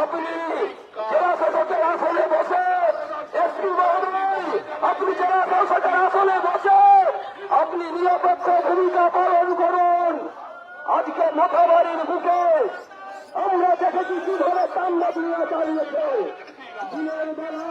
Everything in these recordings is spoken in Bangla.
আপনি জেলা শাসকের আসনে বসে, এসপি মহোদয়, আপনি জেলা শাসকের আসনে বসে, আপনি নিরপেক্ষ ভূমিকা পালন করুন। আজকে মাথাবাড়ির বুকে আমরা দেখেছি কীভাবে তাণ্ডব নিয়ে চালিয়েছে। দিনের বেলা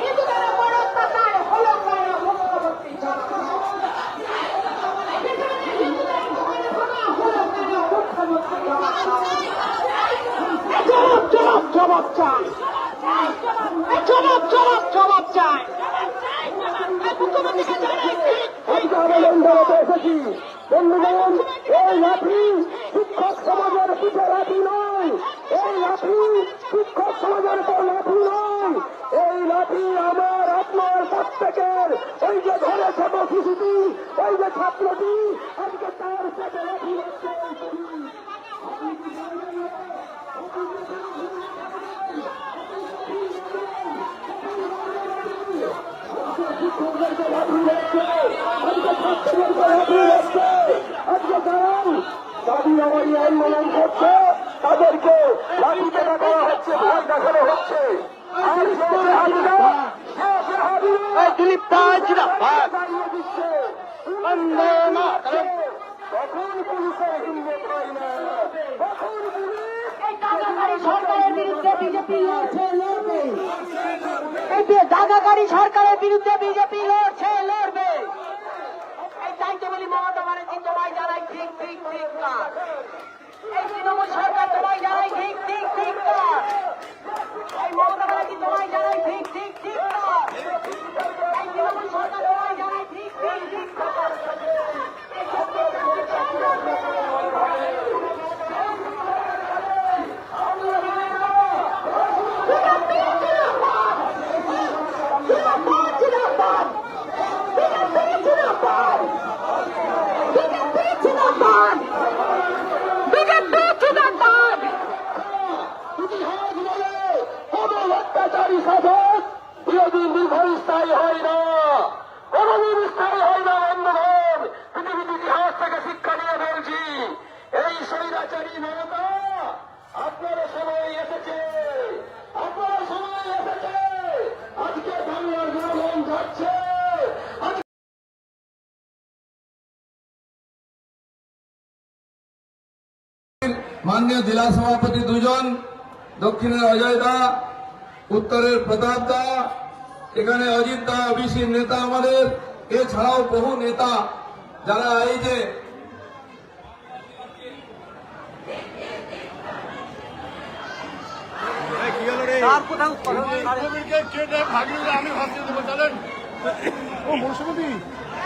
হিন্দুদের বড় অত্যাচার হলো কেন মুখ্যমন্ত্রী হিন্দুদের ঘটনা হলো কেন মুখ্যমন্ত্রী জবাব জবাব জবাব চাই জবাব জবাব জবাব চাই মুখ্যমন্ত্রীকে জানাই আজকে আবেদন জানাতে এসেছি বন্ধুগণ এই লাঠি শিক্ষক সমাজের পিঠে লাঠি নয় এই লাঠি শিক্ষক সমাজের উপর লাঠি নয় লাঠি আমার আপনার প্রত্যেকের ওই যে ঘরে ছোট শিশুটি, ওই যে ছাত্রটি, আজকে তার পেটে লাঠি হচ্ছে করছে তাদেরকে লাঠি পেটা করা হচ্ছে, ভয় দেখানো হচ্ছে। দিলীপ সরকারের বিরুদ্ধে বিজেপি লড়ছে লড়বে এই দাদাকারী তাই তো বলি মমতা ব্যানার্জি তোমায় জানাই ঠিক ঠিক ঠিক না এই তৃণমূল সরকার তোমায় জানাই ঠিক ঠিক ঠিক না এই মমতা ব্যানার্জি তোমায় জানাই ঠিক ঠিক ঠিক না এই তৃণমূল সরকার তোমায় জানাই ঠিক ঠিক ঠিক না ইতিহাস বলে কোন অত্যাচারী শাসক চিরদিন দীর্ঘস্থায়ী হয় না কোনদিন স্থায়ী হয় না বন্ধুগণ পৃথিবীর ইতিহাস থেকে শিক্ষা নিয়ে বলছি এই স্বৈরাচারী মমতা আপনার সময় এসেছে আপনার সময় এসেছে আজকে বাংলার জনগণ যাচ্ছে আজকে মাননীয় জেলা সভাপতি দুজন দক্ষিণের অজয় দা উত্তরের প্রতাপ দা এখানে অজিত দা ওবিসির নেতা আমাদের এছাড়াও বহু নেতা যারা এই যে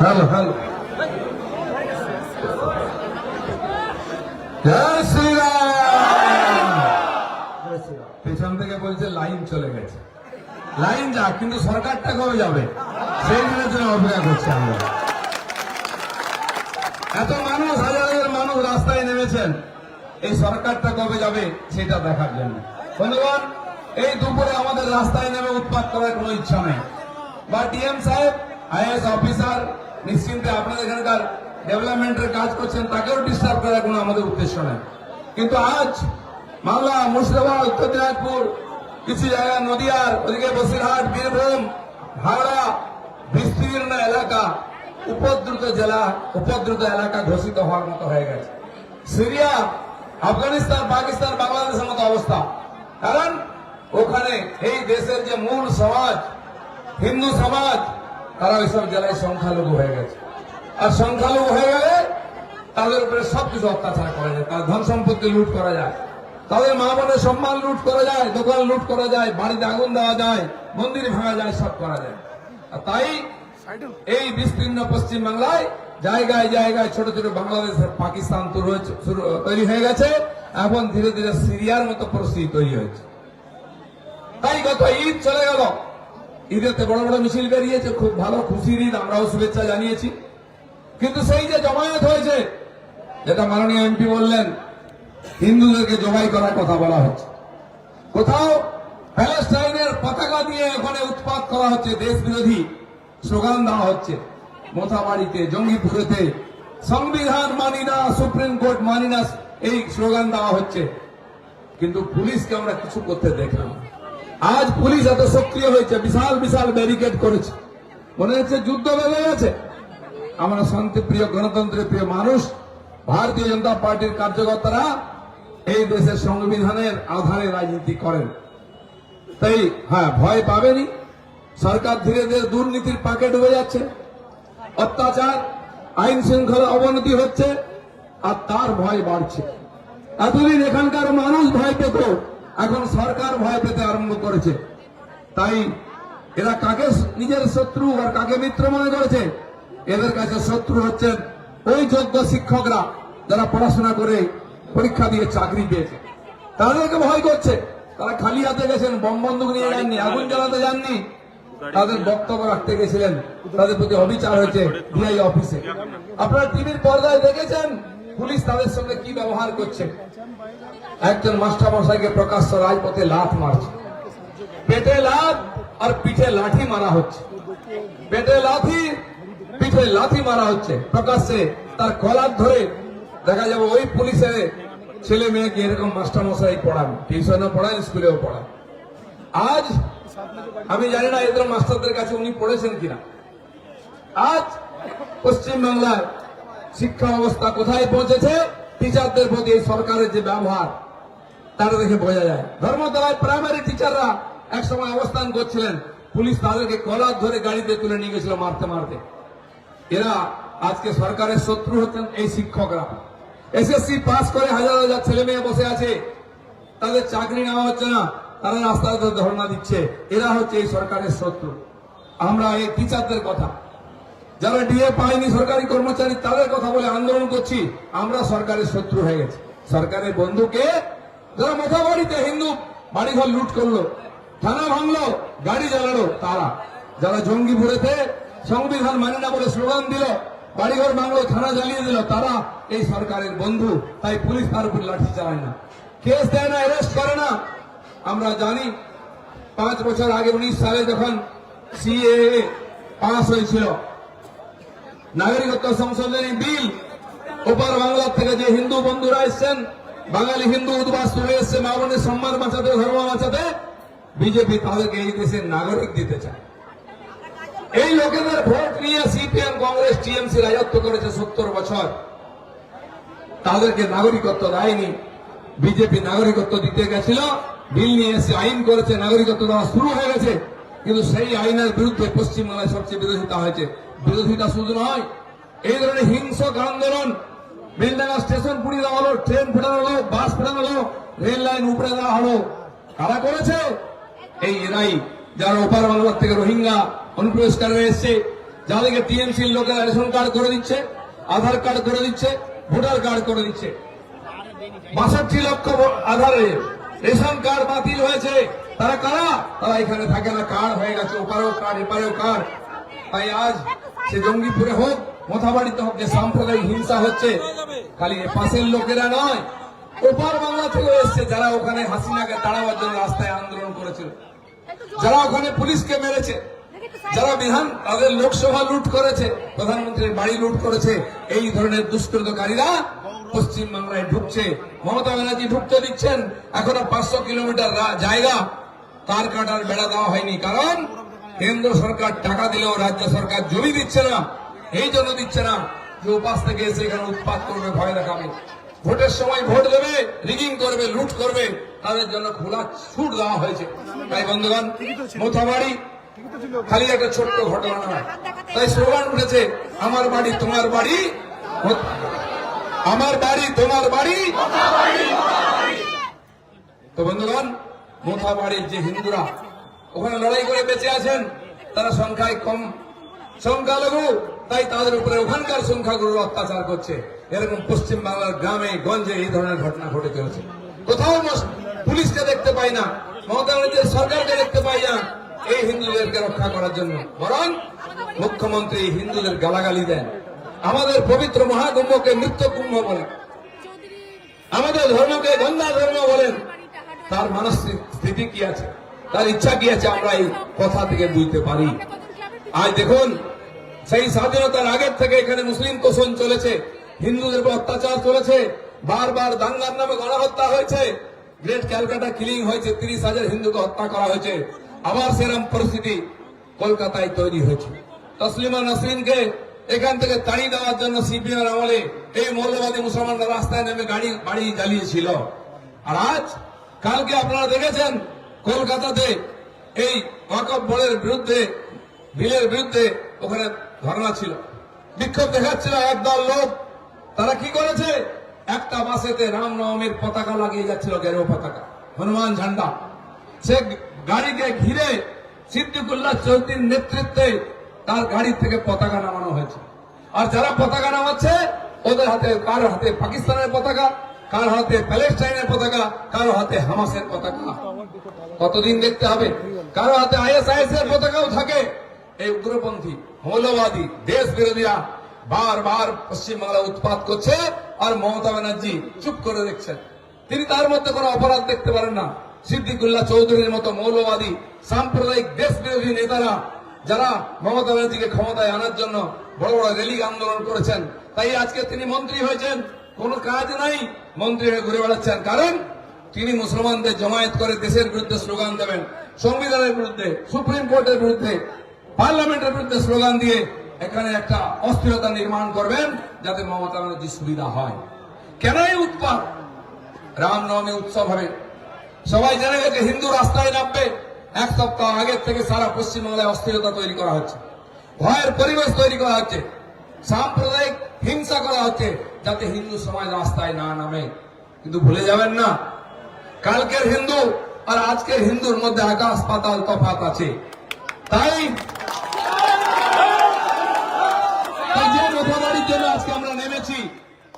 Hello hello জয় শ্রীরাম পেছন থেকে বলছে লাইন চলে গেছে। লাইন যাক, কিন্তু সরকারটা কবে যাবে? সেই দিনের জন্য অপেক্ষা করছি আমরা। এত মানুষ হাজার হাজার মানুষ রাস্তায় নেমেছেন। এই সরকারটা কবে যাবে সেটা দেখার জন্য। বন্ধুগণ এই দুপুরে আমাদের রাস্তায় নেমে উৎপাত করার কোনো ইচ্ছা নেই। বা ডিএম সাহেব আইএস অফিসার, নিশ্চিন্তে আপনাদের এখানকার ডেভেলপমেন্টের কাজ করছেন, তাকেও ডিস্টার্ব করার কোনো আমাদের উদ্দেশ্য নেই। কিন্তু আজ মালদা মুর্শিদাবাদ, উত্তর দিনাজপুর কিছু জায়গা নদিয়ার ওদিকে বসিরহাট, বীরভূম হাওড়া বিস্তীর্ণ এলাকা উপদ্রুত জেলা, উপদ্রুত এলাকা ঘোষিত হওয়ার মতো হয়ে গেছে। সিরিয়া, আফগানিস্তান, পাকিস্তান, বাংলাদেশের মতো অবস্থা। কারণ ওখানে এই দেশের যে মূল সমাজ, হিন্দু সমাজ, তারা ওইসব জেলায় সংখ্যালঘু হয়ে গেছে। আর সংখ্যালঘু হয়ে গেলে তাদের উপরে সবকিছু অত্যাচার করা যায়, তার ধন সম্পত্তি লুট করা যায়। তাদের মা বোনের সম্মান লুট করা যায়, দোকান লুট করা যায়, বাড়িতে আগুন দেওয়া যায়, মন্দির ভাঙা যায়, সব করা যায়। আর তাই এই বিস্তীর্ণ পশ্চিম বাংলায় জায়গায় জায়গায় ছোট ছোট বাংলাদেশ, পাকিস্তান তৈরি হয়ে গেছে, এখন ধীরে ধীরে সিরিয়ার মতো পরিস্থিতি তৈরি হয়েছে। তাই গত ঈদ চলে গেল। ঈদেতে বড় বড় মিছিল বেরিয়েছে, খুব ভালো, খুশির ঈদ, আমরাও শুভেচ্ছা জানিয়েছি। কিন্তু সেই যে জমায়েত হয়েছে, যেটা মাননীয় এমপি বললেন হিন্দুদেরকে জবাই করার কথা বলা হচ্ছে। কোথাও প্যালেস্টাইনের পতাকা দিয়ে ওখানে উৎপাত করা হচ্ছে দেশ বিরোধী স্লোগান দেওয়া হচ্ছে। মোথাবাড়িতে, জঙ্গিপুরেতে, সংবিধান মানি না, সুপ্রিম কোর্ট মানি না, এই স্লোগান দেওয়া হচ্ছে। কিন্তু পুলিশকে আমরা কিছু করতে দেখলাম। আজ পুলিশ এত সক্রিয় হয়েছে, বিশাল বিশাল ব্যারিকেড করেছে। মনে হচ্ছে যুদ্ধ বেড়ে গেছে। আমরা শান্তিপ্রিয়, গণতন্ত্রের প্রিয় মানুষ, ভারতীয় জনতা পার্টির কার্যকর্তারা এই দেশের সংবিধানের আধারে রাজনীতি করেন। তাই হ্যাঁ ভয় পাবেনি সরকার ধীরে ধীরে দুর্নীতির পাকে ডুবে যাচ্ছে। অত্যাচার, আইন শৃঙ্খলা অবনতি হচ্ছে, আর তার ভয় বাড়ছে। এতদিন এখানকার মানুষ ভয় পেত, এখন সরকার ভয় পেতে আরম্ভ করেছে। তাই এরা কাকে নিজের শত্রু আর কাকে মিত্র মনে করেছে? এদের কাছে শত্রু হচ্ছেন ওই যোগ্য শিক্ষকরা যারা পড়াশোনা করে পরীক্ষা দিয়ে চাকরি পেয়েছে। তাদেরকে ভয় করছে। তারা খালি হাতে গেছেন, বম বন্দুক নিয়ে যাননি, আগুন জ্বালাতে যাননি। তাদের বক্তব্য রাখতে গেছিলেন। তাদের প্রতি অবিচার হয়েছে ডিআই অফিসে। আপনারা টিভির পর্দায় দেখেছেন পুলিশ তাদের সঙ্গে কি ব্যবহার করছে। একজন মাস্টার মশাইকে প্রকাশ্য রাজপথে লাথ মারছে। পেটে লাথ আর পিঠে লাঠি মারা হচ্ছে। পেটে লাথি, পিঠে লাথি মারা হচ্ছে। প্রকাশ্যে তার কলার ধরে দেখা যাবে ওই পুলিশের ছেলে মেয়েকে এরকম মাস্টার মশাই পড়ান টিউশনও পড়ান, স্কুলেও পড়ান। আজ আমি জানি না এদের মাস্টারদের কাছে উনি পড়েছেন কিনা। আজ পশ্চিম বাংলায় শিক্ষা ব্যবস্থা কোথায় পৌঁছেছে? টিচারদের প্রতি এই সরকারের যে ব্যবহার, তারা দেখে বোঝা যায়। ধর্মতলায় প্রাইমারি টিচাররা এক সময় অবস্থান করছিলেন। পুলিশ তাদেরকে কলার ধরে গাড়িতে তুলে নিয়ে গেছিল মারতে মারতে। এরা আজকে সরকারের শত্রু হচ্ছেন এই শিক্ষকরা। এসএসসি পাস করে হাজার হাজার ছেলে মেয়ে বসে আছে। তাদের চাকরি নেওয়া হচ্ছে না, তারা রাস্তায় ধরে ধর্ণা দিচ্ছে। এরা হচ্ছে এই সরকারের শত্রু। আমরা এই টিচারদের কথা। যারা ডিএ পায়নি সরকারি কর্মচারী, তাদের কথা বলে আন্দোলন করছি। আমরা সরকারের শত্রু হয়ে গেছি। সরকারের বন্ধুকে যারা মোথাবাড়িতে হিন্দু বাড়িঘর লুট করল, থানা ভাঙলো, গাড়ি জ্বালালো তারা। যারা জঙ্গিপুরেতে সংবিধান মানে না বলে স্লোগান দিল বাড়িঘর ভাঙলো থানা জ্বালিয়ে দিল। তারা এই সরকারের বন্ধু, তাই পুলিশ তার উপর লাঠি চালায় না। কেস দেয় না অ্যারেস্ট করে না। আমরা জানি, পাঁচ বছর আগে উনিশ সালে যখন সিএ পাস হয়েছিল, নাগরিকত্ব সংশোধনী বিল ওপার বাংলা থেকে যে হিন্দু বন্ধুরা এসছেন, বাঙালি হিন্দু উদ্বাস হয়ে এসছে, মা বোনের সম্মান বাঁচাতে, ধর্ম বাঁচাতে, বিজেপি তাদেরকে এই দেশের নাগরিক দিতে চায়। এই লোকেদের ভোট নিয়ে সিপিএম, কংগ্রেস, টিএমসি রাজত্ব করেছে সত্তর বছর। তাদেরকে নাগরিকত্ব দেয়নি। বিজেপি নাগরিকত্ব দিতে গেছিল। বিল নিয়ে এসে আইন করেছে, নাগরিকত্ব দেওয়া শুরু হয়ে গেছে। কিন্তু সেই আইনের বিরুদ্ধে পশ্চিমবাংলায় সবচেয়ে বিরোধিতা হয়েছে। বিরোধিতা শুধু নয়, এই ধরনের হিংসক আন্দোলন, বেলডাঙ্গা স্টেশন পুড়িয়ে দেওয়া হলো, ট্রেন ফেরানো হলো, বাস ফেরানো হলো, রেল লাইন উপড়ে দেওয়া হলো। কারা করেছে? এই এরাই। যারা ওপার বাংলার থেকে রোহিঙ্গা অনুপ্রবেশকারীরা এসছে, যাদেরকে টিএমসির লোকেরা রেশন কার্ড করে দিচ্ছে, আধার কার্ড করে দিচ্ছে, ভোটার কার্ড করে দিচ্ছে। বাষট্টি লক্ষ আধারে রেশন কার্ড বাতিল হয়েছে। তারা কারা? তারা এখানে থাকে না, কার্ড হয়ে গেছে, ওপারেও কার্ড, এপারেও কার্ড। তাই আজ সে জঙ্গিপুরে হোক, মোথাবাড়িতে হোক, যে সাম্প্রদায়িক হিংসা হচ্ছে, খালি পাশের লোকেরা নয়, ওপার বাংলা থেকে এসছে, যারা ওখানে হাসিনাকে তাড়াবার জন্য রাস্তায় আন্দোলন করেছিল। যারা ওখানে পুলিশকে মেরেছে, যারা বিধান তাদের লোকসভা লুট করেছে প্রধানমন্ত্রীর বাড়ি লুট করেছে, এই ধরনের দুষ্কৃতকারীরা পশ্চিম বাংলায় ঢুকছে। মমতা ব্যানার্জি ঢুকতে দিচ্ছেন, এখনও পাঁচশো কিলোমিটার জায়গা। তার কাটার বেড়া দেওয়া হয়নি, কারণ কেন্দ্র সরকার টাকা দিলেও রাজ্য সরকার জমি দিচ্ছে না, এই জন্য দিচ্ছে না। যে উপাস থেকে এসে এখানে উৎপাত করবে, ভয় দেখাবে। ভোটের সময় ভোট দেবে রিগিং করবে, লুট করবে। তাদের জন্য খোলা ছুট দেওয়া হয়েছে। তাই বন্ধুগণ, মোথাবাড়ি খালি একটা ছোট্ট ঘটনা নয়। তাই স্লোগান উঠেছে, আমার বাড়ি তোমার বাড়ি, আমার বাড়ি তোমার বাড়ি। তো বন্ধুগণ, মোথাবাড়ির যে হিন্দুরা, ওখানে লড়াই করে বেঁচে আছেন, তারা সংখ্যায় কম সংখ্যালঘু, তাই তাদের উপরে ওখানকার সংখ্যাগুরু অত্যাচার করছে। এরকম পশ্চিম বাংলার গ্রামে, গঞ্জে এই ধরনের ঘটনা ঘটে চলেছে। কোথাও পুলিশকে দেখতে পাই না, মমতা ব্যানার্জির সরকারকে দেখতে পাই না। এই হিন্দুদেরকে রক্ষা করার জন্য। বরং মুখ্যমন্ত্রী হিন্দুদের গালাগালি দেন। আমাদের পবিত্র মহাকুম্ভকে মৃত্যু কুম্ভ বলেন। আমাদের ধর্মকে গঙ্গা ধর্ম বলেন। তার মানসিক স্থিতি কি আছে? তার ইচ্ছা কি আছে আমরা এই কথা থেকে বুঝতে পারি? আজ দেখুন, সেই স্বাধীনতার আগের থেকে এখানে মুসলিম তোষণ চলেছে। হিন্দুদের উপর অত্যাচার চলেছে। বারবার দাঙ্গার নামে গণহত্যা হয়েছে। গ্রেট ক্যালকাটা কিলিং হয়েছে, তিরিশ হাজার হিন্দুকে হত্যা করা হয়েছে। আবার সেরকম পরিস্থিতি কলকাতায় তৈরি হয়েছে। তসলিমা নাসরিনকে এখান থেকে তাড়িয়ে দেওয়ার জন্য সিপিএম আমলে এই মৌলবাদী মুসলমানরা রাস্তায় নেমে গাড়ি, বাড়ি জ্বালিয়েছিল। আর আজ কালকে আপনারা দেখেছেন কলকাতাতে এই ওয়াকফ বোর্ডের বিরুদ্ধে, বিলের বিরুদ্ধে ওখানে ধর্ণা ছিল। বিক্ষোভ দেখাচ্ছিল একদল লোক। তারা কি করেছে? একটা বাসেতে রামনবমীর পতাকা লাগিয়ে যাচ্ছিল গেরো পতাকা, হনুমান ঝান্ডা। সে গাড়িকে ঘিরে সিদ্দিকুল্লাহ চৌধুরীর নেতৃত্বে তার গাড়ি থেকে পতাকা নামানো হয়েছে। আর যারা পতাকা নামাচ্ছে, ওদের হাতে, কার হাতে? পাকিস্তানের পতাকা, কার হাতে? প্যালেস্টাইনের পতাকা, কারও হাতে? হামাসের পতাকা। কতদিন দেখতে হবে? কারও হাতে আইএসআইএস এর পতাকাও থাকে। এই উগ্রপন্থী, মৌলবাদী দেশ বিরোধীরা বারবার পশ্চিমবাংলা উৎপাত করছে। আর মমতা ব্যানার্জি চুপ করে দেখছেন। তিনি তার মধ্যে কোনো অপরাধ দেখতে পারেন না। সিদ্দিকুল্লাহ চৌধুরীর মতো মৌলবাদী, সাম্প্রদায়িক দেশ বিরোধী নেতারা যারা মমতা ব্যানার্জিকে ক্ষমতায় আনার জন্য বড় বড় রেলি আন্দোলন করেছেন, তাই আজকে তিনি মন্ত্রী হয়েছেন। কোনো কাজ নাই, মন্ত্রী হয়ে ঘুরে বেড়াচ্ছেন। কারণ তিনি মুসলমানদের জমায়েত করে দেশের বিরুদ্ধে স্লোগান দেবেন। সংবিধানের বিরুদ্ধে, সুপ্রিম কোর্টের বিরুদ্ধে, পার্লামেন্টের বিরুদ্ধে স্লোগান দিয়ে এখানে একটা অস্থিরতা নির্মাণ করবেন যাতে মমতা ব্যানার্জি সুবিধা হয়। কেন এই উৎপাদ রামনবমী উৎসব হবে। সবাই জেনে গেছে, হিন্দু রাস্তায় নামবে। এক সপ্তাহ আগের থেকে সারা পশ্চিমবাংলায় অস্থিরতা তৈরি করা হচ্ছে। ভয়ের পরিবেশ তৈরি করা হচ্ছে। সাম্প্রদায়িক হিংসা করা হচ্ছে যাতে হিন্দু সমাজ রাস্তায় না নামে। কিন্তু ভুলে যাবেন না, কালকের হিন্দু আর আজকের হিন্দুর মধ্যে আকাশ পাতাল তফাত আছে। তাই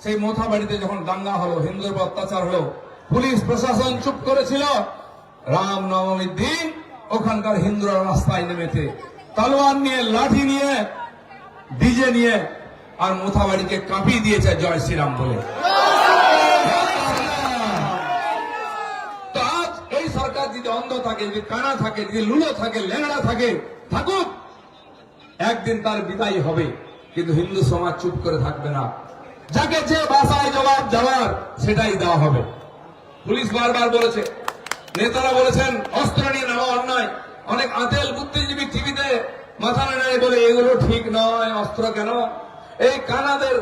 সেই মোথাবাড়িতে যখন দাঙ্গা হলো, হিন্দুদের অত্যাচার হলো, পুলিশ, প্রশাসন চুপ করেছিল। রাম নবমীর দিন ওখানকার হিন্দুরা রাস্তায় নেমেছে। তলোয়ার নিয়ে, লাঠি নিয়ে, ডিজে নিয়ে, আর মোথাবাড়িকে কাঁপিয়ে দিয়েছে জয় শ্রীরাম বলে। একদিন তার বিদায় হবে। কিন্তু হিন্দু সমাজ চুপ করে থাকবে না। যাকে যে ভাষায় জবাব দেওয়ার, সেটাই দেওয়া হবে। পুলিশ বারবার বলেছে। নেতারা বলেছেন, অস্ত্র নিয়ে নেওয়া অন্যায়। অনেক আতেল বুদ্ধিজীবী টিভিতে মাথা নেড়ে বলে, এগুলো ঠিক নয়, অস্ত্র কেন? এই কানাদের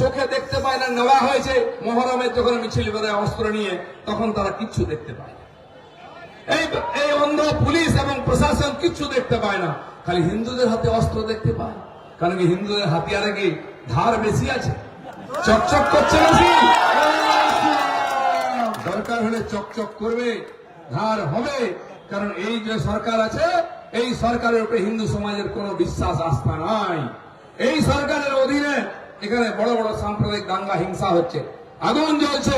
চোখে দেখতে পায় না, নেওয়া হয়েছে। মহরমের যখন মিছিল করে অস্ত্র নিয়ে, তখন তারা কিচ্ছু দেখতে পায় এই এই অন্ধ পুলিশ এবং প্রশাসন কিচ্ছু দেখতে পায় না। খালি হিন্দুদের হাতে অস্ত্র দেখতে পায়। কারণ কি হিন্দুদের হাতিয়ারে কি ধার বেশি আছে? চকচক করছে বেশি দরকার হলে চকচক করবে, ধার হবে। কারণ এই যে সরকার আছে, এই সরকারের উপরে হিন্দু সমাজের কোনো বিশ্বাস, আস্থা নাই। এই সরকারের অধীনে এখানে বড় বড় সাম্প্রদায়িক দাঙ্গা, হিংসা হচ্ছে। আগুন জ্বলছে।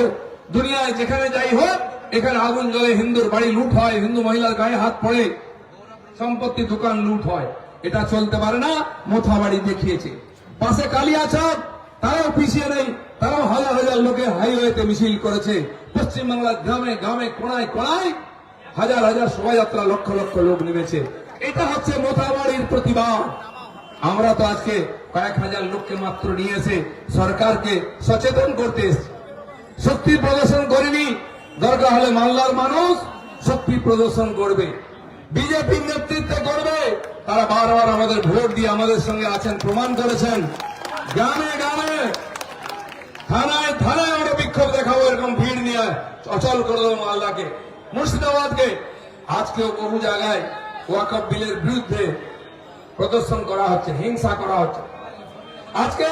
দুনিয়ায় যেখানে যাই হোক, এখানে আগুন জ্বলে হিন্দুর বাড়ি লুট হয়, হিন্দু মহিলার গায়ে হাত পড়ে, সম্পত্তি দোকান লুট হয়। এটা চলতে পারে না মোথা বাড়ি দেখিয়েছে। পাশে কালিয়া কালিয়াচক তারাও পিছিয়ে নেই, তারাও হাজার হাজার লোকের হাইওয়েতে মিছিল করেছে। পশ্চিমবাংলার গ্রামে গ্রামে, কোনায় কোনায় হাজার হাজার শোভাযাত্রা, লক্ষ লক্ষ লোক নেমেছে। এটা হচ্ছে মোথাবাড়ির প্রতিবাদ আমরা তো আজকে কয়েক হাজার লোককে মাত্র নিয়ে এসে সরকারকে সচেতন করতে শক্তি প্রদর্শন করেনি, দরকার হলে মাল্লার মানুষ শক্তি প্রদর্শন করবে। বিজেপির নেতৃত্বে করবে, তারা বারবার আমাদের ভোট দিয়ে আমাদের সঙ্গে আছেন, প্রমাণ করেছেন। গ্রামে গ্রামে। থানায় থানায় আমরা বিক্ষোভ দেখাবো, এরকম ভিড় নিয়ে অচল করে দেবো মালদাকে। মুর্শিদাবাদকে। আজকেও বহু জায়গায় ওয়াকফ বিলের বিরুদ্ধে প্রদর্শন করা হচ্ছে, হিংসা করা হচ্ছে। আজকে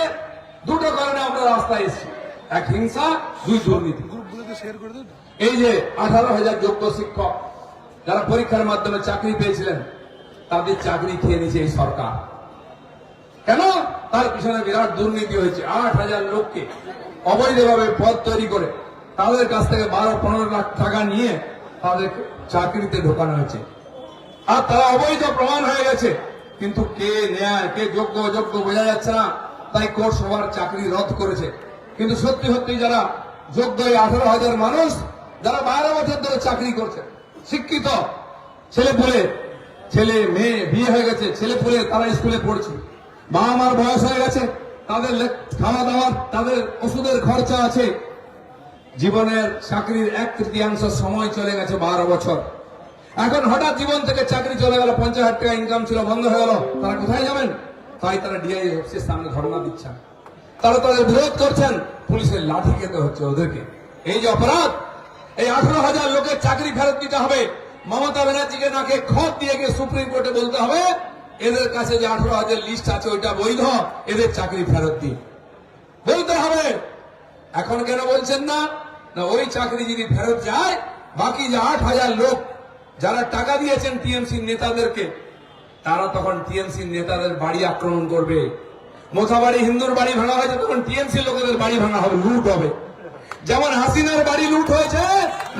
দুটো কারণে আমরা রাস্তায় এসেছি। এক, হিংসা, দুই, দুর্নীতি। এই যে আঠারো হাজার যোগ্য শিক্ষক যারা পরীক্ষার মাধ্যমে চাকরি পেয়েছিলেন, তাদের চাকরি খেয়ে নিয়েছে এই সরকার। কেন? তার পিছনে বিরাট দুর্নীতি হয়েছে। আট হাজার লোককে অবৈধভাবে পদ তৈরি করে তাদের কাছ থেকে বারো, পনেরো লাখ টাকা নিয়ে তাদের চাকরিতে ঢোকানো হয়েছে। আর তারা অবৈধ প্রমাণ হয়ে গেছে। কিন্তু কে ন্যায়, কে যোগ্য, অযোগ্য বোঝা যাচ্ছে না। তাই কোর্ট সবার চাকরি রদ করেছে। কিন্তু সত্যি সত্যি যারা যোগ্য এই আঠারো হাজার মানুষ, যারা বারো বছর ধরে চাকরি করছে, শিক্ষিত ছেলে পুলে ছেলে, মেয়ে, বিয়ে হয়ে গেছে ছেলে পুলে তারা স্কুলে পড়ছে। বাবা মার বয়স হয়ে গেছে, তাদের খাওয়া দাওয়ার তাদের ওষুধের খরচা আছে। জীবনের চাকরির এক তৃতীয়াংশ সময় চলে গেছে বারো বছর। এখন হঠাৎ জীবন থেকে চাকরি চলে গেল, পঞ্চাশ হাজার টাকা ইনকাম ছিল, বন্ধ হয়ে গেল। তারা কোথায় যাবেন? তাই তারা ডিআই অফিসের সামনে ধর্ণা দিচ্ছেন তারা তাদের বিরোধ করছেন, পুলিশের লাঠি খেতে হচ্ছে ওদেরকে। এই যে অপরাধ, এই আঠারো হাজার লোকের চাকরি ফেরত দিতে হবে। মমতা ব্যানার্জিকে নাকে খত দিয়ে গিয়ে সুপ্রিম কোর্টে বলতে হবে এদের কাছে যে আঠারো হাজার লিস্ট আছে, ওইটা বৈধ, এদের চাকরি ফেরত দিন। বলতে হবে। এখন কেন বলছেন না? না, ওই চাকরি যদি ফেরত যায়, বাকি যে আট হাজার লোক যারা টাকা দিয়েছেন টিএমসি নেতাদেরকে, তারা তখন টিএমসি নেতাদের বাড়ি আক্রমণ করবে। মোথাবাড়ি হিন্দুর বাড়ি ভাঙা হয়েছে, তখন টিএমসি লোকেদের বাড়ি ভাঙা হবে, লুট হবে। যেমন হাসিনার বাড়ি লুট হয়েছে,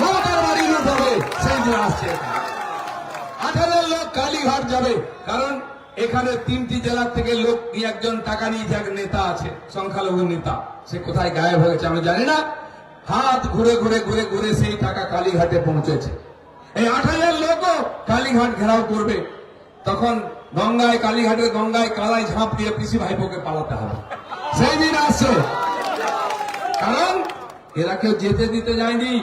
মমতার বাড়ি লুট হবে, সেই আসছে। আঠারো লোক কালীঘাট যাবে, কারণ এখানে তিনটি জেলার থেকে লোক একজন টাকা নিয়েছে এক নেতা আছে, সংখ্যালঘু নেতা, সে কোথায় গায়েব হয়েছে আমি জানি না। হাত ঘুরে ঘুরে ঘুরে ঘুরে সেই টাকা কালীঘাটে পৌঁছেছে। এই আট হাজার লোকও কালীঘাট ঘেরাও করবে। তখন গঙ্গায় কালীঘাটের গঙ্গায় কালায় ঝাঁপ দিয়ে পিসি ভাইপোকে পালাতে হবে। সেই দিন আসছে। কারণ এরা কেউ যেতে দিতে যায়নি।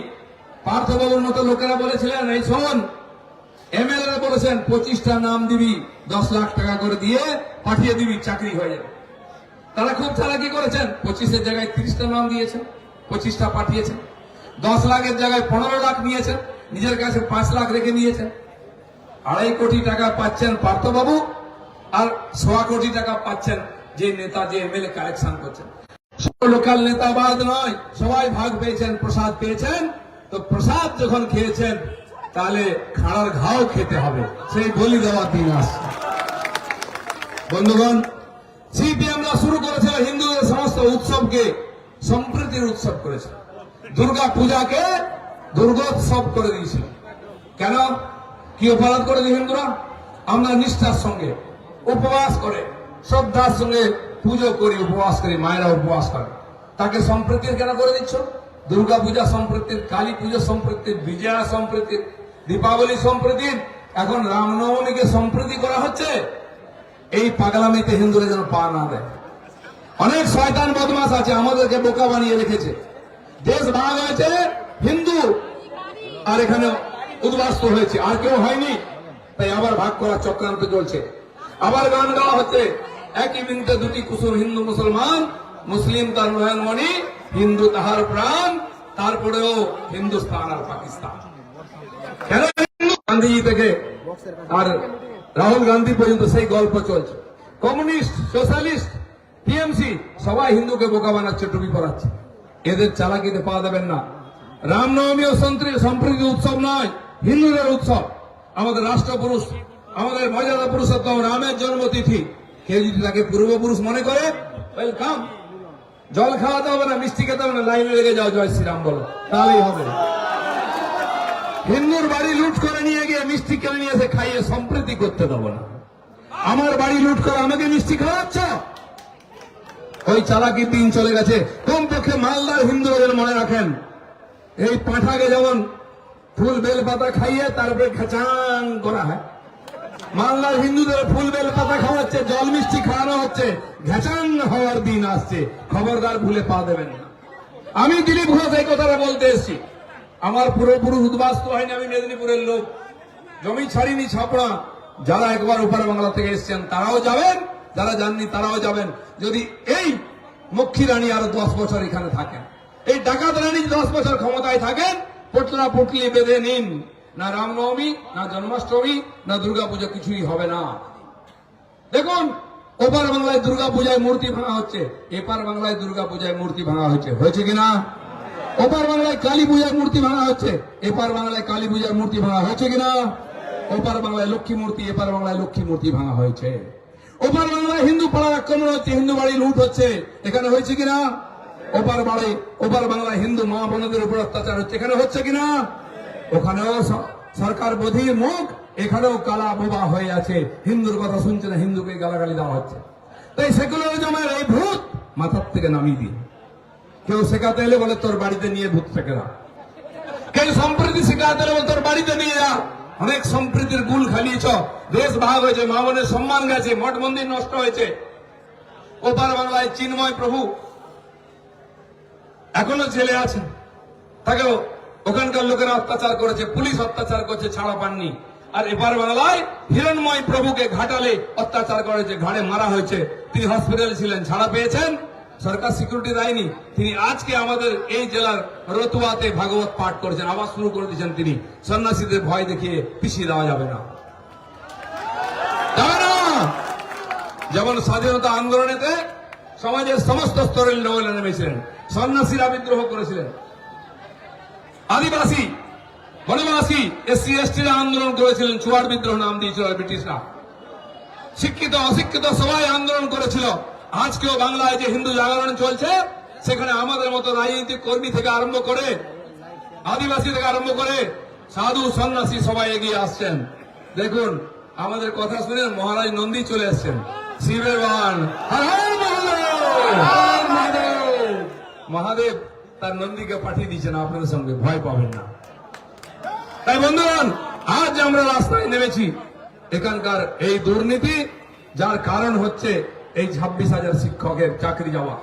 পার্থবাবুর মতো লোকেরা বলেছিলেন, এই শোন এমএলএ বলেছেন, পঁচিশটা নাম দিবি, দশ লাখ টাকা করে দিয়ে পাঠিয়ে দিবি, চাকরি হয়ে যাবে। তারা খুব চালাকি করেছেন, পঁচিশের জায়গায় তিরিশটা নাম দিয়েছেন, পঁচিশটা পাঠিয়েছেন। দশ লাখের জায়গায় পনেরো লাখ নিয়েছেন, নিজের কাছে পাঁচ লাখ রেখে নিয়েছেন। আড়াই কোটি টাকা পাচ্ছেন পার্থবাবু, আর সোয়া কোটি টাকা পাচ্ছেন যে নেতা, যে এমএলএ কালেকশন করছেন। লোকাল নেতা বাদ নয়, সবাই ভাগ পেয়েছেন, প্রসাদ পেয়েছেন। তো প্রসাদ যখন খেয়েছেন তাহলে খাড়ার ঘাও খেতে হবে। সেই বলি দেওয়ার দিন আসছে। বন্ধুগণ সিপিএমরা শুরু করেছিল হিন্দুদের সমস্ত উৎসবকে, সম্প্রীতির উৎসব করেছে দুর্গা পূজাকে দুর্গোৎসব করে দিয়েছিল। কেন? কি অপরাধ করেছে হিন্দুরা? আমরা নিষ্ঠার সঙ্গে উপবাস করে, শ্রদ্ধার সঙ্গে পুজো করি, উপবাস করি, মায়েরা উপবাস করে। তাকে সম্প্রীতির কেন করে দিচ্ছ? দুর্গা পূজা সম্প্রীতির, কালী পুজো সম্প্রীতির, বিজয়া সম্প্রীতির দীপাবলি সম্প্রীতির এখন রামনবমীকে সম্প্রীতি করা হচ্ছে। এই পাগলামিতে হিন্দুরা যেন পা না দেয়। অনেক শয়তান বদমাস আছে, আমাদেরকে বোকা বানিয়ে রেখেছে। দেশ ভাগ হয়েছে, হিন্দু, আর এখানে উদ্বাস্ত হয়েছে, আর কেউ হয়নি। তাই আবার ভাগ করার চক্রান্ত চলছে। আবার গান গাওয়া হচ্ছে। একই বিন্দুতে দুটি কুসুম হিন্দু মুসলমান, মুসলিম তার নয়নমণি, হিন্দু তাহার প্রাণ, তারপরেও হিন্দুস্তান আর পাকিস্তান। কেন গান্ধীজি থেকে আর রাহুল গান্ধী পর্যন্ত সেই গল্প চলছে। কমিউনিস্ট, সোশ্যালিস্ট, টিএমসি, সবাই হিন্দুকে বোকা বানাচ্ছে, টুপি পরাচ্ছে। এদের চালাকিতে পা দেবেন না। রামনবমী ও সন্ত্রী- সম্প্রীতি উৎসব নয়, হিন্দুদের উৎসব। আমাদের রাষ্ট্রপুরুষ, আমাদের মর্যাদা পুরুষোত্তম রামের জন্মতিথি। কেউ যদি তাকে পূর্বপুরুষ মনে করে, ওয়েলকাম। জল খাওয়াতে হবে না, মিষ্টি খেতে হবে না, লাইনে লেগে যাও জয় শ্রীরাম বলো। তাহলেই হবে। হিন্দুর বাড়ি লুট করে নিয়ে গিয়ে মিষ্টি কিনে নিয়ে এসে খাইয়ে সম্প্রীতি করতে দেবো না। আমার বাড়ি লুট করে আমাকে মিষ্টি খাওয়াচ্ছ? ওই চালাকি দিন চলে গেছে। কমপক্ষে মালদার হিন্দুদের মনে রাখেন। এই পাঁঠাকে যেমন ফুল বেল পাতা খাইয়ে তারপরে খাচাং করা হয়। মালদার হিন্দুদের ফুল বেল পাতা খাওয়াচ্ছে, জল মিষ্টি খাওয়ানো হচ্ছে ঘেচাং হওয়ার দিন আসছে। খবরদার ভুলে পা দেবেন না। আমি দিলীপ ঘোষ এই কথাটা বলতে এসেছি। আমার পুরোপুরুষ উদ্বাস্ত হয়নি আমি মেদিনীপুরের লোক। জমি ছাড়িনি ছাপড়া। যারা একবার উপর বাংলা থেকে এসছেন, তারাও যাবেন। যারা যাননি, তারাও যাবেন। যদি এই মক্ষী রানী আরও দশ বছর এখানে থাকেন, এই ডাকাত রানী দশ বছর ক্ষমতায় থাকেন, পটলা পটলি বেঁধে নিন। না রামনবমী, না জন্মাষ্টমী, না দুর্গাপুজো কিছুই হবে না। দেখুন, ওপার বাংলায় দুর্গা পূজায় মূর্তি ভাঙা হচ্ছে, এপার বাংলায় দুর্গা পূজায় মূর্তি ভাঙা হচ্ছে। হয়েছে কিনা ওপার বাংলায় কালী পূজার মূর্তি ভাঙা হচ্ছে। এপার বাংলায় কালী পূজার মূর্তি ভাঙা হয়েছে কিনা? ওপার বাংলায় লক্ষ্মী মূর্তি, এপার বাংলায় লক্ষ্মী মূর্তি ভাঙা হয়েছে। ওপার বাংলায় হিন্দু পাড়ার আক্রমণ হচ্ছে হিন্দু বাড়ি লুট হচ্ছে। এখানে হয়েছে কিনা? ওপার বাড়ি, ওপার বাংলায় হিন্দু মা বোনদের উপর অত্যাচার হচ্ছে। এখানে হচ্ছে কিনা? ওখানেও সরকার বধির মুখ, এখানেও কালা বোবা হয়ে আছে। হিন্দুর কথা শুনছে না, হিন্দুকে গালাগালি দেওয়া হচ্ছে। তাই সেকুলারিজমের এই ভূত মাথার থেকে নামিয়ে দিন। কেউ শেখাতে এলে বলে, তোর বাড়িতে নিয়ে ভূত শেখে না। কেউ সম্প্রীতি শেখাতে এলে বলে, তোর বাড়িতে নিয়ে যা। অনেক সম্প্রীতির গুল খালিয়েছ। দেশ ভাগ হয়েছে, মা বোনের সম্মান গেছে, মঠ মন্দির নষ্ট হয়েছে। ওপার বাংলায় চিন্ময় প্রভু এখনও জেলে আছে তাকেও ওখানকার লোকেরা অত্যাচার করেছে, পুলিশ অত্যাচার করছে, ছাড়া পাননি। আর এবার বাংলায় হিরণময় প্রভুকে ঘাটালে অত্যাচার করেছে, ঘাড়ে মারা হয়েছে। তিনি হসপিটালে ছিলেন, ছাড়া পেয়েছেন। সরকার সিকিউরিটি দেয়নি, তিনি আজকে আমাদের এই জেলার রতুয়াতে ভাগবত পাঠ করেছেন আবার শুরু করে দিয়েছেন তিনি। সন্ন্যাসীদের ভয় দেখিয়ে পিছিয়ে দেওয়া যাবে না! যেমন স্বাধীনতা আন্দোলনেতে সমাজের সমস্ত স্তরের লোকেরা নেমেছিলেন, সন্ন্যাসীরা বিদ্রোহ করেছিলেন। আদিবাসী, বনবাসী, এসসি, এসটিরা আন্দোলন করেছিলেন, চুয়ার বিদ্রোহ নাম দিয়েছিল ব্রিটিশরা। শিক্ষিত, অশিক্ষিত সবাই আন্দোলন করেছিল। আজকেও বাংলায় যে হিন্দু জাগরণ চলছে, সেখানে আমাদের মতো রাজনৈতিক কর্মী থেকে আরম্ভ করে, আদিবাসী থেকে আরম্ভ করে সাধু সন্ন্যাসী সবাই এগিয়ে আসছেন। দেখুন, আমাদের কথা শুনে মহারাজ নন্দী চলে এসছেন। শিবের বান মহাদেব! তার নন্দীকে পাঠিয়ে দিয়েছেন, আপনাদের সঙ্গে ভয় পাবেন না। তাই বন্ধুগণ, আজ আমরা রাস্তায় নেমেছি। এখানকার এই দুর্নীতি, যার কারণ হচ্ছে এই ছাব্বিশ হাজার শিক্ষকের চাকরি যাওয়া।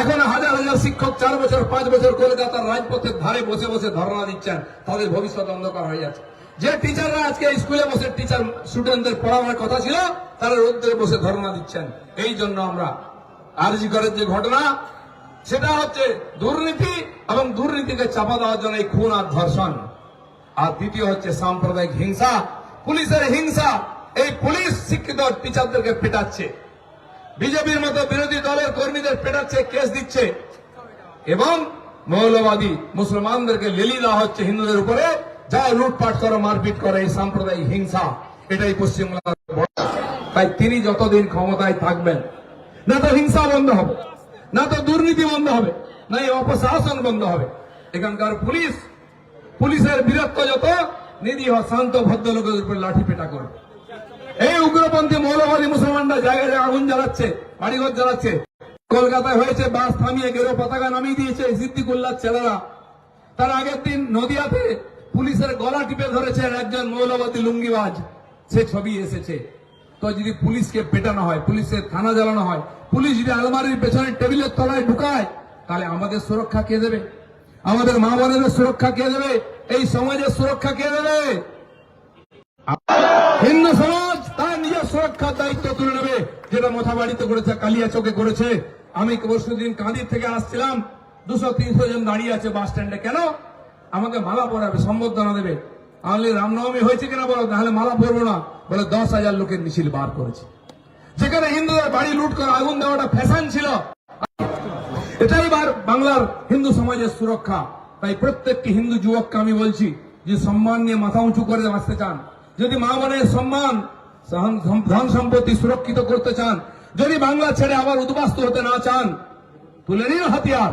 এখন হাজার হাজার শিক্ষক চার বছর, পাঁচ বছর করে কলকাতার রাজপথের ধারে বসে বসে ধর্ণা দিচ্ছেন, তাদের ভবিষ্যৎ অন্ধকার হয়ে যাচ্ছে। যে টিচাররা আজকে স্কুলে বসে টিচার স্টুডেন্টদের পড়ানোর কথা ছিল, তারা রোদ্রে বসে ধর্ণা দিচ্ছেন। এই জন্য আমরা আরজি করের যে ঘটনা, সেটা হচ্ছে দুর্নীতি এবং দুর্নীতিকে চাপা দেওয়ার জন্য এই খুন আর ধর্ষণ। আর দ্বিতীয় হচ্ছে সাম্প্রদায়িক হিংসা। পুলিশের হিংসা, এই পুলিশ শিক্ষিত টিচারদেরকে পেটাচ্ছে। বিজেপির মতো বিরোধী দলের কর্মীদের পেটাচ্ছে, কেস দিচ্ছে। এবং মৌলবাদী মুসলমানদেরকে লেলি দেওয়া হচ্ছে হিন্দুদের উপরে। যা লুটপাট করো, মারপিট করে, এই সাম্প্রদায়িক হিংসা। এটাই পশ্চিমবাংলার তাই তিনি যতদিন ক্ষমতায় থাকবেন, না তো হিংসা বন্ধ হবে, না তো দুর্নীতি বন্ধ হবে, না এই অপশাসন বন্ধ হবে। এখানকার পুলিশ, পুলিশের বীরত্ব যত, নিরীহ, শান্ত, ভদ্রলোকের উপর লাঠি পেটা করবে। এই উগ্রপন্থী মৌলবাদী মুসলমানরা জায়গায় জায়গায় আগুন জ্বালাচ্ছে, বাড়িঘর জ্বালাচ্ছে। কলকাতায় হয়েছে বাস থামিয়ে গেরো পতাকা নামিয়ে দিয়েছে সিদ্দিকুল্লাহ ছেলেরা। তার আগের দিন নদিয়াতে পুলিশের গলা টিপে ধরেছেন একজন মৌলবাদী লুঙ্গিবাজ। সে ছবি এসেছে। তো যদি পুলিশকে পেটানো হয়, পুলিশের থানা জ্বালানো হয়, পুলিশ যদি আলমারির পেছনে টেবিলের তলায় ঢুকায়, তাহলে আমাদের সুরক্ষা কে দেবে? আমাদের মা বোনেদের সুরক্ষা কে দেবে? এই সমাজের সুরক্ষা কে দেবে? হিন্দু সমাজ সুরক্ষার দায়িত্ব তুলে নেবে। যেটা মোথাবাড়িতে করেছে, কালিয়া চোখে করেছে। আমি পরশু দিন কাঁদির থেকে আসছিলাম। দুশো তিনশো জন দাঁড়িয়ে আছে বাস স্ট্যান্ডে। কেন? আমাকে মালা পরাবে, সম্বর্ধনা দেবে। তাহলে রামনবমী হয়েছে কিনা বলো? তাহলে মালা পরবো না। বলে দশ হাজার লোকের মিছিল বার করেছে। যেখানে হিন্দুদের বাড়ি লুট করে আগুন দেওয়াটা ফ্যাশন ছিল। এটাই বাংলার হিন্দু সমাজের সুরক্ষা। তাই প্রত্যেকটি হিন্দু যুবককে আমি বলছি, যে সম্মান নিয়ে মাথা উঁচু করে বাঁচতে চান। যদি মা বোনের সম্মান ধন সম্পত্তি সুরক্ষিত করতে চান, যদি বাংলা ছেড়ে আবার উদ্বাস্তু হতে না চান, তুলে নিন হাতিয়ার।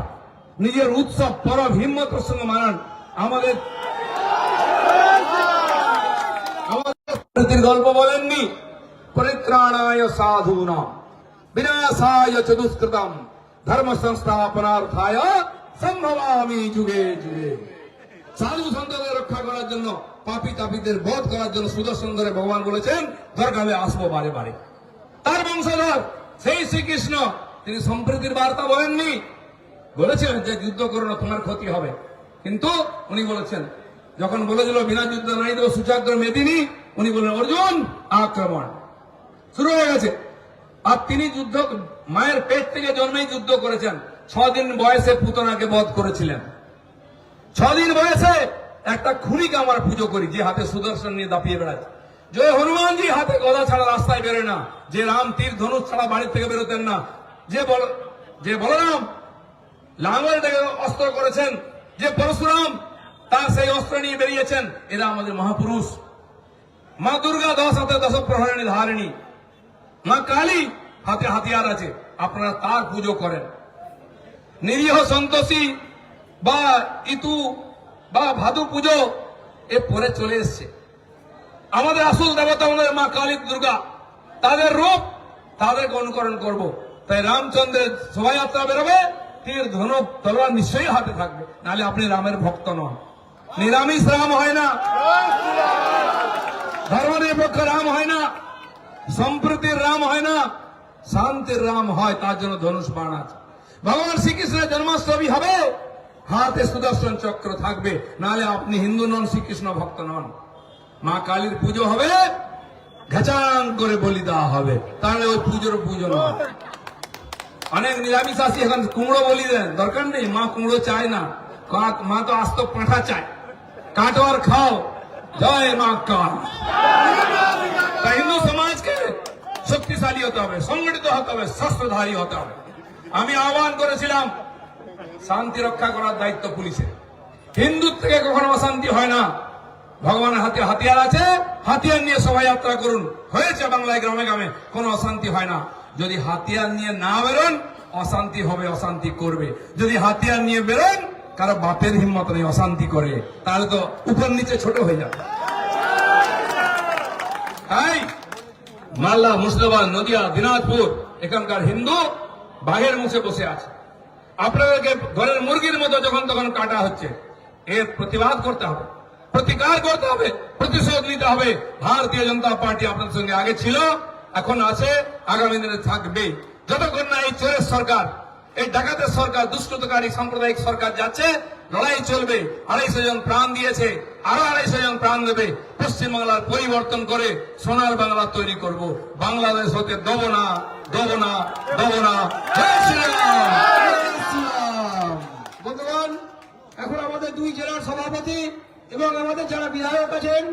নিজের উৎসব, পরব হিম্মতের সঙ্গে মানান। আমাদের গল্প বলেননি, পরিত্রাণায় সাধুনা, বিনাশায় চ দুষ্কৃতম ধর্ম সংস্থাপনার্থায় সম্ভবামি যুগে যুগে। সাধু সন্তদের রক্ষা করার জন্য পাপি তাপিদের বধ করার জন্য সুদর্শন ধরে ভগবান বলেছেন, দরকারে আসব বারে বারে। তার বংশধর সেই শ্রীকৃষ্ণ, তিনি সম্প্রীতির বার্তা বলেননি। বলেছেন যে যুদ্ধ করো না, তোমার ক্ষতি হবে। কিন্তু উনি বলেছেন, যখন বলেছিল, বিনা যুদ্ধ নাই দেবো, সুচাগ্র মেদিনী, উনি বললেন, অর্জুন, আক্রমণ শুরু হয়ে গেছে। আর তিনি যুদ্ধ, মায়ের পেট থেকে জন্মেই যুদ্ধ করেছেন। ছদিন বয়সে পুতনাকে বধ করেছিলেন। ছদিন বয়সে একটা খুনিকে আমরা পুজো করি, যে হাতে সুদর্শন নিয়ে দাপিয়ে বেড়াচ্ছে জয় হনুমানজি, হাতে গদা ছাড়া রাস্তায় বেরোয় না। যে রাম তীর ধনুষ ছাড়া বাড়ির থেকে বেরোতেন না। যে বল যে বলরাম লাঙ্গল অস্ত্র করেছেন, যে পরশুরাম তার সেই অস্ত্র নিয়ে বেরিয়েছেন, এরা আমাদের মহাপুরুষ। মা দুর্গা দশ হাতে দশ প্রহরণী ধারিণী। মা কালী হাতে হাতিয়ার আছে, আপনারা তার পুজো করেন। নিরীহ সন্তোষী বা ইতু বা ভাদু পুজো এ পরে চলে এসছে। আমাদের আসল দেবতা আমাদের মা কালী দুর্গা। তাদের রূপ তাদেরকে অনুকরণ করব। তাই রামচন্দ্রের শোভাযাত্রা বেরোবে, তীর, ধনুক, তলোয়ার নিশ্চয়ই হাতে থাকবে। নাহলে আপনি রামের ভক্ত নন। নিরামিষ রাম হয় না। ধর্মনিরপেক্ষ রাম হয় না। সম্প্রীতির রাম হয় না। শান্তির রাম হয়, তার জন্য ধনুষ বাণ আছে। ভগবান শ্রীকৃষ্ণের জন্মাষ্টমী হবে। হাতে সুদর্শন চক্র থাকবে নাহলে আপনি হিন্দু নন, শ্রীকৃষ্ণ ভক্ত নন। মা কালীর পুজো হবে ঘেচাং করে বলি দেওয়া হবে। তাহলে ওই পুজোর পুজো নয়। অনেক নিরামিষাসী এখন কুমড়ো বলি দেন, দরকার নেই? মা কুমড়ো চায় না। মা তো আস্ত পাঁঠা চায়। কাটো আর খাও। জয় মা কাল। হিন্দু সমাজকে শক্তিশালী হতে হবে, সংগঠিত হতে হবে শস্ত্রধারী হতে হবে। আমি আহ্বান করেছিলাম শান্তি রক্ষা করার দায়িত্ব পুলিশের। হিন্দুর থেকে কখনো অশান্তি হয় না। ভগবানের হাতে হাতিয়ার আছে, হাতিয়ার নিয়ে শোভাযাত্রা করুন। হয়েছে বাংলায় গ্রামে গ্রামে, কোনো অশান্তি হয় না। যদি হাতিয়ার নিয়ে না বেরোন, অশান্তি হবে, অশান্তি করবে। যদি হাতিয়ার নিয়ে বেরোন, কারও বাপের হিম্মত নেই, অশান্তি করে। তাহলে তো উপর নিচে ছোট হয়ে যাবে। তাই মালদা, মুর্শিদাবাদ, নদিয়া, দিনাজপুর, এখানকার হিন্দু বাঘের মুখে বসে আছে। আপনাদেরকে ঘরের মুরগির মতো যখন তখন কাটা হচ্ছে। এর প্রতিবাদ করতে হবে। প্রতিকার করতে হবে। প্রতিশোধ নিতে হবে। ভারতীয় জনতা পার্টি আপনাদের সঙ্গে আগে ছিল, এখন আছে, আগামী দিনে থাকবে। যতক্ষণ না এই চোরের সরকার, এই ডাকাতের সরকার, দুষ্কৃতকারী, সাম্প্রদায়িক সরকার যাচ্ছে, লড়াই চলবে। আড়াইশো জন প্রাণ দিয়েছে, আরও আড়াইশো জন প্রাণ দেবে। পশ্চিমবাংলার পরিবর্তন করে সোনার বাংলা তৈরি করব। বাংলাদেশ হতে দেব না দেব না দেব না। জয় শ্রীরাম! এখন আমাদের দুই জেলার সভাপতি এবং আমাদের যারা বিধায়ক আছেন